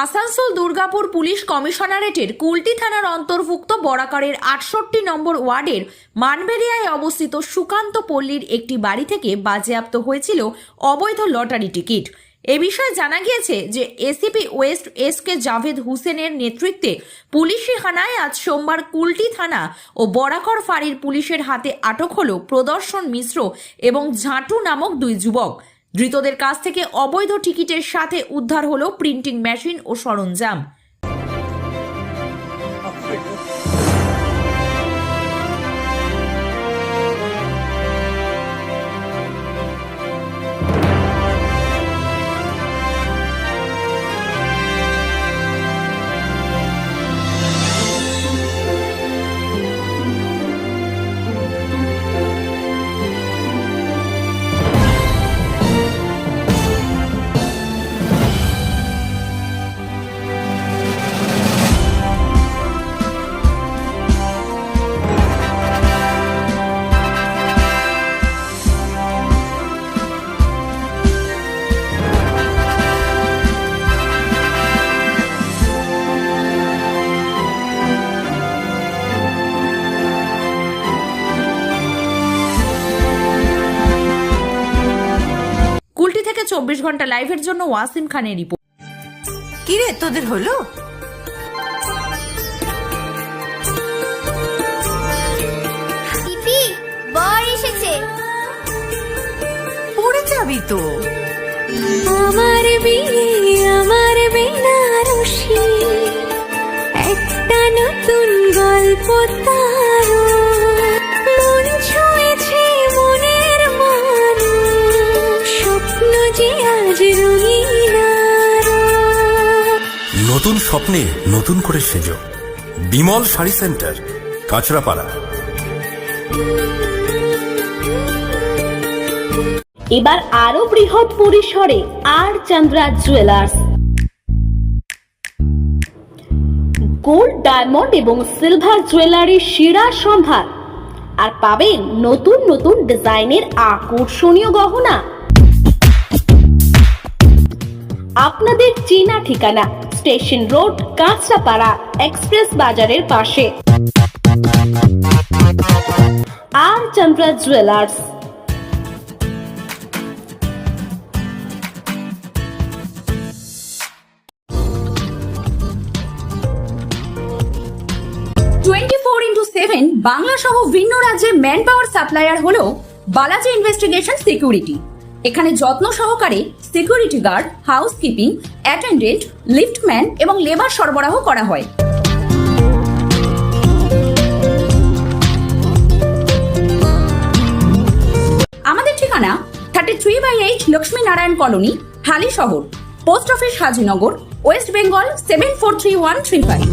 Asansol Durgapur police কমিশনারেটের কুলটি থানার অন্তর্ভুক্ত বরাকারের আটষট্টি নম্বর ওয়ার্ডের মানবেরিয়ায় অবস্থিত সুকান্ত পল্লীর একটি বাড়ি থেকে বাজেয়াপ্ত হয়েছিল অবৈধ লটারি টিকিট। এ বিষয়ে জানা গিয়েছে যে ACP west S K Javed হুসেনের নেতৃত্বে পুলিশি হানায় আজ সোমবার কুলটি থানা ও বরাকর ফাঁড়ির পুলিশের হাতে আটক হল প্রদর্শন মিশ্র এবং ঝাঁটু নামক দুই যুবক। ধৃতদের কাছ থেকে অবৈধ টিকিটের সাথে উদ্ধার হলো প্রিন্টিং মেশিন ও সরঞ্জাম। চব্বিশ ঘণ্টা লাইভের জন্য ওয়াসিম খানের রিপোর্ট। কিরে তোদের হলো? বর এসেছে। পড়ে যাবি তো। আমার বিয়ে আমার বেনারসি। একটা নতুন গল্প তার যে আজ রঙিন নতুন স্বপ্নে নতুন করে সেজো। বিমল শাড়ি সেন্টার কাঁচরাপাড়া। এবার আরও বৃহৎ পরিসরে আর চন্দ্রা জুয়েলার্স। গোল্ড ডায়মন্ড এবং সিলভার জুয়েলারির সেরা সম্ভার আর পাবেন নতুন নতুন ডিজাইনের আকর্ষণীয় গহনা। আপনাদের চেনা ঠিকানা, স্টেশন রোড, কাঁচরাপাড়া, এক্সপ্রেস বাজারের পাশে। আর চন্দ্রা জুয়েলার্স। বাংলা সহ ভিন্ন রাজ্যের ম্যান পাওয়ার সাপ্লায়ার হল বালাজি ইনভেস্টিগেশন সিকিউরিটি এখানে যত্ন সহকারে security guard housekeeping attendant liftman এবং লেবার সরবরাহ করা হয়। আমাদের ঠিকানা thirty three by eight Lakshmi Narayan colony Halisahar post office Hajinagar West Bengal seven four three one three five